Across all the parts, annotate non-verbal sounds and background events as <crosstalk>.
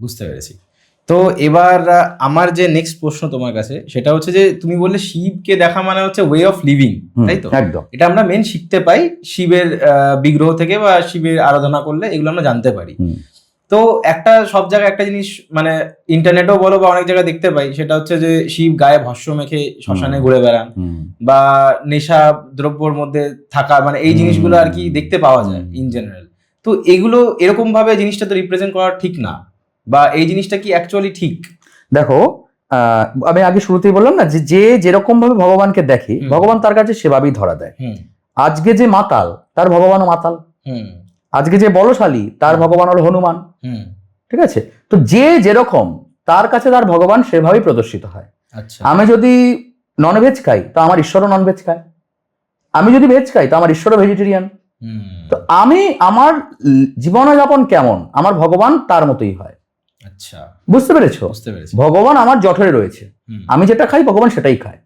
বুঝতে পেরেছি। তো এবার আমার যে নেক্সট প্রশ্ন তোমার কাছে সেটা হচ্ছে যে তুমি বললে শিবকে দেখা মানে হচ্ছে ওয়ে অফ লিভিং তাই তো? একদম। এটা আমরা মেন শিখতে পাই শিবের বিগ্রহ থেকে বা শিবের আরাধনা করলে এগুলো আমরা জানতে পারি। তো একটা সব জায়গায় একটা জিনিস মানে ইন্টারনেটও বলো বা অনেক জায়গায় দেখতে পাই সেটা হচ্ছে যে শিব গায়ে ভস্য মেখে শ্মশানে ঘুরে বেড়ান বা নেশা দ্রব্যর মধ্যে থাকা মানে এই জিনিসগুলো আর কি দেখতে পাওয়া যায় ইন জেনারেল তো এগুলো এরকম ভাবে জিনিসটা তো রিপ্রেজেন্ট করা ঠিক না। বা এই জিনিসটা কি অ্যাকচুয়ালি ঠিক? দেখো আহ, আমি আগে শুরুতেই বললাম না যে যে যেরকম ভাবে ভগবানকে দেখে ভগবান তার কাছে সেভাবেই ধরা দেয়। আজকে যে মাতাল তার ভগবানও মাতাল। আজকে যে বলশালী তার। ভগবান হলো হনুমান। ঠিক আছে? তো যে যেরকম তার কাছে তার ভগবান সেভাবেই প্রদর্শিত হয়। আচ্ছা। আমি যদি ননভেজ খাই তো আমার ঈশ্বরও ননভেজ খায়। আমি যদি ভেজ খাই তো আমার ঈশ্বরও ভেজিটেরিয়ান তো আমি আমার জীবনযাপন কেমন? আমার ভগবান তার মতোই হয়। আচ্ছা। বুঝতে পেরেছ? বুঝতে পেরেছি। ভগবান আমার জঠরে রয়েছে। আমি যেটা খাই ভগবান সেটাই খায়।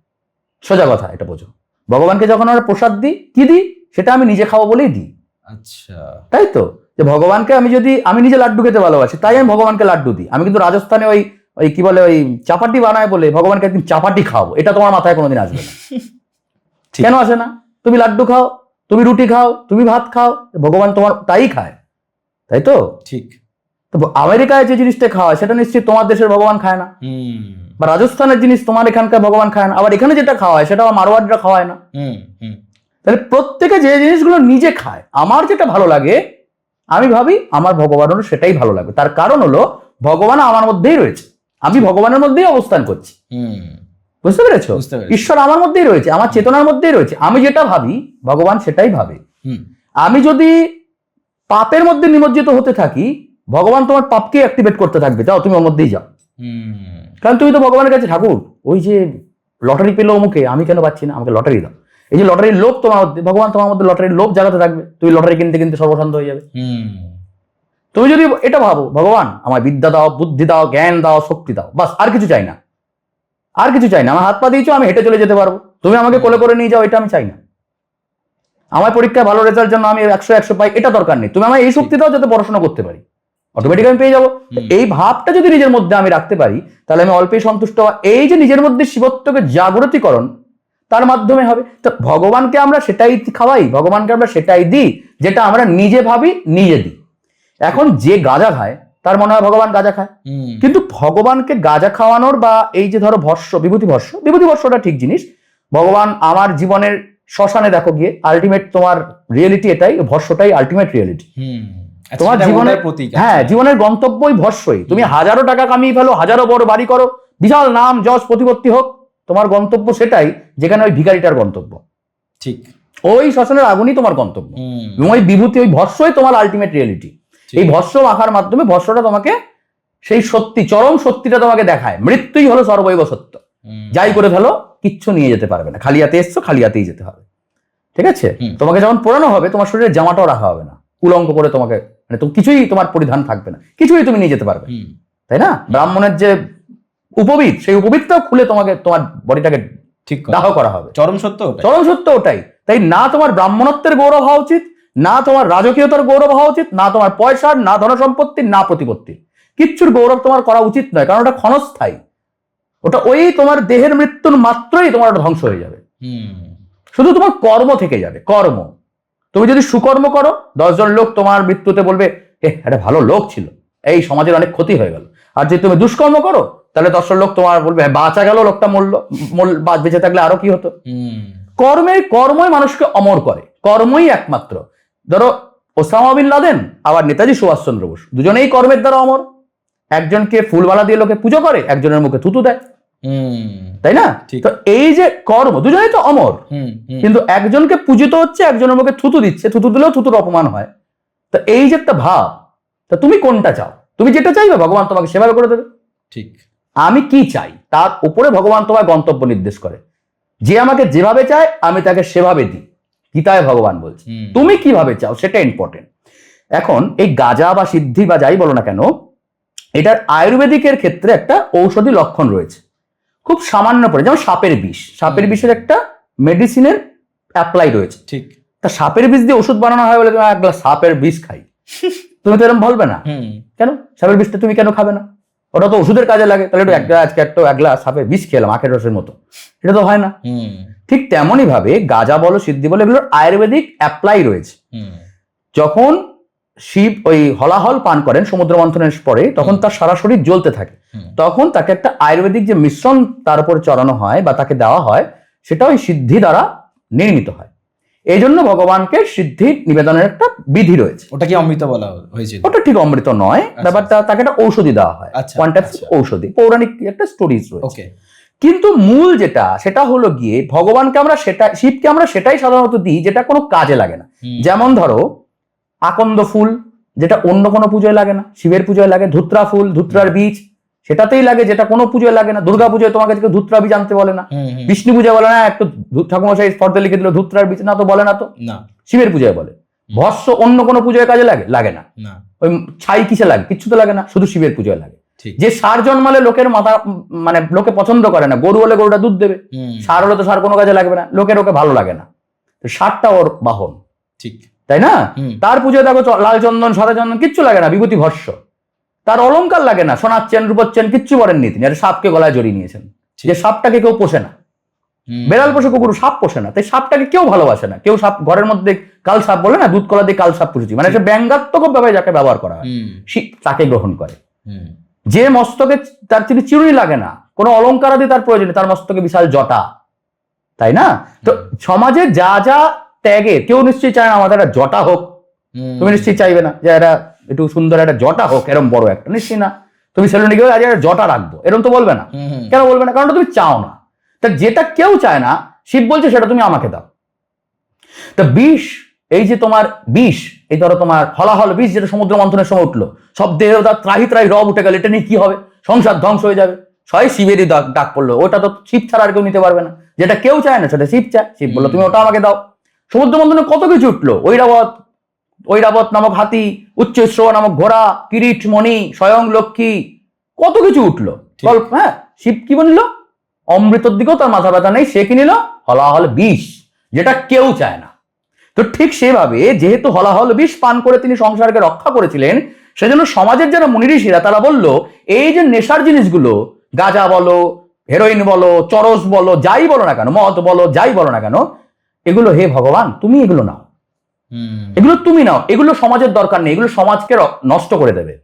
সোজা কথা এটা বোঝো। ভগবানকে যখন আমরা প্রসাদ দিই কি দিই? সেটা আমি নিজে খাব বলেই দিই। আচ্ছা। তাই তো? যে ভগবানকে আমি যদি আমি নিজে লাড্ডু খেতে ভালোবাসি তাই আমি ভগবানকে লাড্ডু দিই। আমি কিন্তু রাজস্থানে ওই ওই কি বলে ওই চাপাটি বানায় বলে ভগবানকে একদিন চাপাটি খাওয়াবো। এটা তোমার মাথায় কোনোদিন আসবে না। <laughs> কেন আসে না? তুমি লাড্ডু খাও তুমি রুটি খাও তুমি ভাত খাও ভগবান তোমার তাই খায়। তাই তো? ঠিক। তো আমেরিকায় যে জিনিসটা খাওয়ায় সেটা নিশ্চয়ই তোমার দেশের ভগবান খায় না। হুম। বা রাজস্থানের জিনিস তোমার এখানকার ভগবান খায় না। আবার এখানে যেটা খাওয়ায় সেটা আবার মারোয়াড়িরা খাওয়ায় না। হুম হুম। তাহলে প্রত্যেকে যে জিনিসগুলো নিজে খায় আমার যেটা ভালো লাগে আমি ভাবি আমার ভগবানেরও সেটাই ভালো লাগবে তার কারণ হলো ভগবান আমার মধ্যেই রয়েছে। আমি ভগবানের মধ্যেই অবস্থান করছি। হুম। বুঝতে পেরেছ? ঈশ্বর আমার মধ্যেই রয়েছে আমার চেতনার মধ্যেই রয়েছে। আমি যেটা ভাবি ভগবান সেটাই ভাবে। আমি যদি পাপের মধ্যে নিমজ্জিত হতে থাকি ভগবান তোমার পাপকে অ্যাক্টিভেট করতে থাকবে। যাও তুমি ওর মধ্যেই যাও। হুম। কারণ তুমি তো ভগবানের কাছে ঠাকুর। ওই যে লটারি পেল অমুকে আমি কেন পাচ্ছি না? আমাকে লটারি দাও। এই যে লটারির লোভ তোমার মধ্যে ভগবান তোমার মধ্যে লটারির লোভ জাগাতে থাকবে। তুমি লটারি কিনতে কিনতে সর্বশান্ত হয়ে যাবে। হুম। তুমি যদি এটা ভাবো ভগবান আমার বিদ্যা দাও বুদ্ধি দাও জ্ঞান দাও শক্তি দাও বাস আর কিছু চাই না। আর কিছু চাই না। আমার হাত পা দিয়েছ আমি হেঁটে চলে যেতে পারব। তুমি আমাকে কোলে করে নিয়ে যাও এটা আমি চাই না। আমার পরীক্ষায় ভালো রেজাল্ট জন্য আমি একশো একশো পাই এটা দরকার নেই। তুমি আমার এই শক্তি দাও যাতে পড়াশোনা করতে পারি। অটোমেটিক আমি পেয়ে যাব। এই ভাবটা যদি নিজের মধ্যে আমি রাখতে পারি তাহলে আমি অল্পেই সন্তুষ্ট হওয়া এই যে নিজের মধ্যে শিবত্বকে জাগ্রতিকরণ তার মাধ্যমে হবে। তো ভগবানকে আমরা সেটাই খাওয়াই ভগবানকে আমরা সেটাই দিই যেটা আমরা নিজে ভাবি নিজে দিই। এখন যে গাঁজা খায় তার মনে হয় ভগবান গাঁজা খায়। কিন্তু ভগবানকে গাঁজা খাওয়ানোর বা এই যে ধরো ভস্য বিভূতি ভস্য বিভূতি ভস্যটা ঠিক জিনিস। ভগবান আমার জীবনের শ্মশানে দেখো গিয়ে আলটিমেট তোমার রিয়েলিটি এটাই ভস্যটাই আলটিমেট রিয়েলিটি তোমার জীবনের প্রতীক হ্যাঁ আচ্ছা। জীবনের গন্তব্যই ভস্যই তুমি হাজারো টাকা কামিয়ে ফেলো হাজারো বড় বাড়ি করো বিশাল নাম যশ প্রতিপত্তি হোক তোমার গন্তব্য সেটাই যেখানে ওই ভিখারিটার গন্তব্য। ঠিক। ওই শ্মশানের আগুনই তোমার গন্তব্য। এবং ওই বিভূতি ওই ভস্যই তোমার আলটিমেট রিয়েলিটি এই ভস্য মাখার মাধ্যমে ভস্যটা তোমাকে সেই সত্যি চরম সত্যিটা তোমাকে দেখায়। মৃত্যুই হলো সর্বৈব সত্য। যাই করে ফেলো কিচ্ছু নিয়ে যেতে পারবে না। খালি হাতে এসছো খালি হাতেই যেতে হবে। ঠিক আছে? তোমাকে যখন পড়ানো হবে তোমার শরীরে জামাটাও রাখা হবে না। উলঙ্গ করে তোমাকে মানে তো কিছুই তোমার পরিধান থাকবে না কিছুই তুমি নিয়ে যেতে পারবে তাই না? ব্রাহ্মণের যে উপবিদ সেই উপবিদটাও খুলে তোমাকে তোমার বডিটাকে ঠিক দাহ করা হবে। চরম সত্য চরম সত্য ওটাই। তাই না তোমার ব্রাহ্মণত্বের গৌরব হওয়া উচিত না তোমার রাজকীয়তার গৌরব হওয়া উচিত না তোমার পয়সার না ধন সম্পত্তির না প্রতিপত্তির। কিচ্ছুর গৌরব তোমার করা উচিত নয় কারণ ওটা ক্ষণস্থায়ী। ওটা ওই তোমার দেহের মৃত্যুর মাত্রই তোমার ধ্বংস হয়ে যাবে। শুধু তোমার কর্ম থেকে যাবে কর্ম। তুমি যদি সুকর্ম করো দশজন লোক তোমার মৃত্যুতে বলবে এ একটা ভালো লোক ছিল। এই সমাজের অনেক ক্ষতি হয়ে গেল। আর যদি তুমি দুষ্কর্ম করো তাহলে দশজন লোক তোমার বলবে "হ্যাঁ, বাঁচা গেল লোকটা মরল মল- বা- বেঁচে থাকলে আরও কি হতো? কর্মের কর্মই মানুষকে অমর করে। কর্মই একমাত্র। ধরো ওসামা বিন লাদেন আবার নেতাজি সুভাষচন্দ্র বোস দুজনেই কর্মের দ্বারা অমর। একজনকে ফুলবালা দিয়ে লোকে পুজো করে একজনের মুখে থুতু দেয়। তাই না। তো এই যে কর্ম দুজনেই তো অমর। কিন্তু একজনকে পূজিত হচ্ছে একজনের মুখে থুতু দিচ্ছে থুতু দিলেও থুতুর অপমান হয়। তো এই যে একটা ভাব তা তুমি কোনটা চাও? তুমি যেটা চাইবে ভগবান তোমাকে সেভাবে করে দেবে। ঠিক। আমি কি চাই? তার উপরে ভগবান তোমার গন্তব্য নির্দেশ করে। যে আমাকে যেভাবে চায় আমি তাকে সেভাবে দিই। গীতায় ভগবান বলছে। তুমি কীভাবে চাও? সেটা ইম্পর্টেন্ট এখন এই গাজা বা সিদ্ধি বা যাই বলো না কেন এটার আয়ুর্বেদিকের ক্ষেত্রে একটা ঔষধি লক্ষণ রয়েছে। খুব সামান্য পরে যেমন সাপের বিষ। সাপের বিষের একটা মেডিসিনের অ্যাপ্লাই রয়েছে। ঠিক। তা সাপের বিষ দিয়ে ওষুধ বানানো হয় বলে তুমি এক গ্লাস সাপের বিষ খাই। <laughs> তুমি তো এরকম বলবে না। কেন? সাপের বিষটা তুমি কেন খাবে না? ওটা তো ওষুধের কাজে লাগে। তাহলে একটু এক আজকে একটা এক গ্লাস সাপের বিষ খেলাম আখের রসের মতো। এটা তো হয় না। ঠিক তেমনই ভাবে গাজা বলো সিদ্ধি বলো এগুলোর আয়ুর্বেদিক অ্যাপ্লাই রয়েছে। যখন শিব ওই হলাহল পান করেন সমুদ্র মন্থনের পরে তখন তার সারা শরীর জ্বলতে থাকে। তখন তাকে একটা আয়ুর্বেদিক যে মিশ্রণ তার উপর চড়ানো হয় বা তাকে দেওয়া হয় সেটা ওই সিদ্ধি দ্বারা নির্মিত হয়। এই জন্য ভগবানকে সিদ্ধি নিবেদনের একটা বিধি রয়েছে। ওটা কি অমৃত বলা হয়েছে ওটা ঠিক অমৃত নয় আচ্ছা, ব্যাপারটা তাকে একটা ঔষধি দেওয়া হয়। আচ্ছা, ওয়ান টাইপ আচ্ছা। ঔষধি পৌরাণিক একটা স্টোরিজ রয়েছে। কিন্তু মূল যেটা সেটা হলো গিয়ে ভগবানকে আমরা সেটা শিবকে আমরা সেটাই সাধারণত দিই যেটা কোনো কাজে লাগে না। যেমন ধরো আকন্দ ফুল যেটা অন্য কোনো পুজোয় লাগে না। শিবের পুজোয় লাগে ধুত্রা ফুল ধুত্রার বীজ সেটাতেই লাগে যেটা কোনো পুজোয় লাগে না। দুর্গা পুজোয় তোমাকে কেউ ধুত্রা বীজ আনতে বলে না। বিষ্ণু পূজা বলে না একটু ধু- ঠাকুরমশাই ফর্দে লিখে দিল ধুত্রার বীজ। না তো বলে না তো। শিবের পুজোয় বলে। ভস্য অন্য কোনো পুজোয় কাজে লাগে লাগে না। না। ওই ছাই কিসে লাগে? কিচ্ছু তো লাগে না শুধু শিবের পুজোয় লাগে। যে সার জন্মালে লোকের মাথা মানে লোকে পছন্দ করে না গরু হলে গরুটা দুধ দেবে। সার হলে তো সার কোনো কাজে লাগবে না লোকের ওকে ভালো লাগে না। তো সারটা ওর বাহন। ঠিক। তাই না? তার পুজোয় দেখো লাল চন্দন সাদা চন্দন কিচ্ছু লাগে না বিভূতি ভস্য। তার অলংকার লাগে না সোনার চেন রূপর চেন কিচ্ছু পরেননি তিনি। আর সাপকে গলায় জড়িয়ে নিয়েছেন। যে সাপটাকে কেউ পোষে না। বেড়াল পোষে কুকুর সাপ পোষে না। তাই সাপটাকে কেউ ভালোবাসে না। কেউ সাপ ঘরের মধ্যে কাল সাপ বলে না দুধ কলা দিয়ে কাল সাপ পুষেছি। মানে ব্যঙ্গাত্মক ভাবে যাকে ব্যবহার করা হয় তাকে গ্রহণ করে। যে মস্তকে তার তিনি চিরুনি লাগে না কোনো অলংকার আদি তার প্রয়োজন তার মস্তকে বিশাল জটা। তাই না? তো সমাজে যা যা ত্যাগে কেউ নিশ্চয়ই চায় না আমাদের একটা জটা হোক। তুমি নিশ্চয়ই চাইবে না যে একটা একটু সুন্দর একটা জটা হোক এরকম বড় একটা। নিশ্চয়ই না। তুমি সেলুনে গিয়ে আজ একটা জটা রাখব এরকম তো বলবে না। কেন বলবে না? কারণ তুমি চাও না। তা যেটা কেউ চায় না শিব বলছে সেটা তুমি আমাকে দাও। তা বিষ এই যে তোমার বিষ এই ধরো তোমার হলাহল বিষ যেটা সমুদ্র মন্থনের সময় উঠল সব দেহ তার ত্রাহি ত্রাহি রব উঠে গেল এটা নিয়ে কি হবে? সংসার ধ্বংস হয়ে যাবে। সবাই শিবেরই ডাক পড়ল। ওটা তো শিব ছাড়া আর কেউ নিতে পারবে না। যেটা কেউ চায় না সেটা শিব চায়। শিব বলল তুমি ওটা আমাকে দাও। সমুদ্র মন্থনে কত কিছু উঠল? ঐরাবত ঐরাবত নামক হাতি উচ্চ নামক ঘোড়া কিরিট মণি স্বয়ং লক্ষ্মী কত কিছু উঠল? গল্প হ্যাঁ শিব কি বলল অমৃতর দিকেও তার মাথা ব্যথা নেই সে কি নিল? হলাহল বিষ যেটা কেউ চায় না। তো ঠিক সেভাবে যেহেতু হলাহল বিষ পান করে তিনি সংসারকে রক্ষা করেছিলেন সেজন্য সমাজের যারা মুনি ঋষিরা তারা বলল এই যে নেশার জিনিসগুলো গাঁজা বলো হেরোইন বলো চরস বলো যাই বলো না কেন মদ বলো যাই বলো না কেন এগুলো হে ভগবান তুমি এগুলো নাও। এগুলো তুমি নাও এগুলো সমাজের দরকার নেই এগুলো সমাজকে নষ্ট করে দেবে।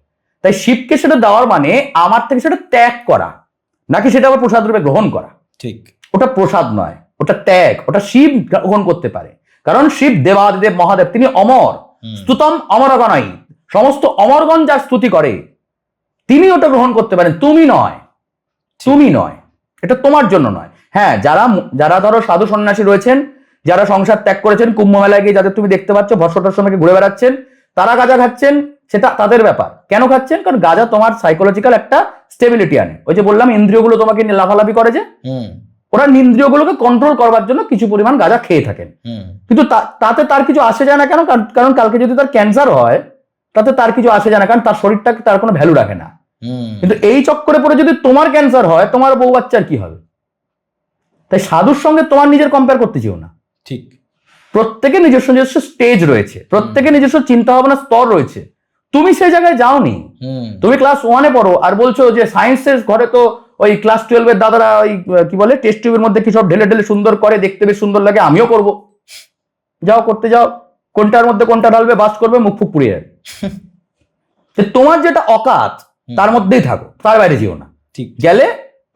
তাই শিবকে সেটা দেওয়ার মানে আমার থেকে সেটা ত্যাগ করা নাকি সেটা আবার প্রসাদ রূপে গ্রহণ করা? ঠিক। ওটা প্রসাদ নয় ওটা ত্যাগ ওটা শিব গ্রহণ করতে পারে। কারণ শিব দেবাদিদেব মহাদেব তিনি অমর স্তুতম অমরগণাই সমস্ত অমরগণ যা স্তুতি করে তিনি ওটা গ্রহণ করতে পারেন তুমি নয় তুমি নয় এটা তোমার জন্য নয়। হ্যাঁ যারা যারা ধরো সাধু সন্ন্যাসী রয়েছেন যারা সংসার ত্যাগ করেছেন কুম্ভ মেলায় গিয়ে যাদের তুমি দেখতে পাচ্ছ ভস্মটার সময় ঘুরে বেড়াচ্ছেন তারা গাঁজা খাচ্ছেন সেটা তাদের ব্যাপার। কেন খাচ্ছেন? কারণ গাঁজা তোমার সাইকোলজিক্যাল একটা স্টেবিলিটি আনে। ওই যে বললাম ইন্দ্রিয়গুলো তোমাকে নিয়ে লাফালাফি করে যে ওরা ইন্দ্রিয়গুলোকে কন্ট্রোল করবার জন্য কিছু পরিমাণ গাঁজা খেয়ে থাকেন। কিন্তু তাতে তার কিছু আসে যায় না কেন? কারণ- কালকে যদি তার ক্যান্সার হয় তাতে তার কিছু আসে যায় না কারণ তার শরীরটাকে তার কোনো ভ্যালু রাখে না। হুম, কিন্তু এই চক্করে পড়ে যদি তোমার ক্যান্সার হয় তোমার বউ বাচ্চার কি হবে? তাই সাধুর সঙ্গে তোমার নিজের কম্পেয়ার করতে চেও না। ঠিক। প্রত্যেকে নিজস্ব নিজস্ব স্টেজ রয়েছে প্রত্যেকে নিজস্ব চিন্তা ভাবনা স্তর রয়েছে। তুমি সেই জায়গায় যাওনি। তুমি ক্লাস ওয়ানে পড়ো আর বলছো যে সায়েন্সের ঘরে তো ওই ক্লাস টুয়েলভের দাদারা ওই কি বলে টেস্ট টিউবের মধ্যে কি সব ঢেলে ঢেলে সুন্দর করে দেখতে বেশ সুন্দর লাগে আমিও করব। যাও করতে যাও কোনটার মধ্যে কোনটা ঢালবে বাস করবে মুখ ফুক পুড়িয়ে যাবে। তোমার যেটা অকাত তার মধ্যেই থাকো তার বাইরে যেও না। ঠিক। গেলে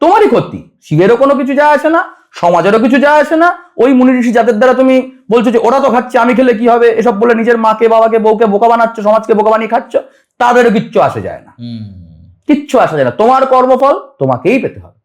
তোমারই ক্ষতি শিবেরও কোনো কিছু যায় আসে না সমাজেরও কিছু যায় আসে না ওই মুনি ঋষি যাদের দ্বারা তুমি বলছো যে ওরা তো খাচ্ছে আমি খেলে কি হবে? এসব বলে নিজের মাকে বাবাকে বউকে বোকা বানাচ্ছ সমাজকে বোকা বানিয়ে খাচ্ছ তাদেরও কিচ্ছু আসে যায় না। কিচ্ছু আসা যায় না। তোমার কর্মফল তোমাকেই পেতে হবে।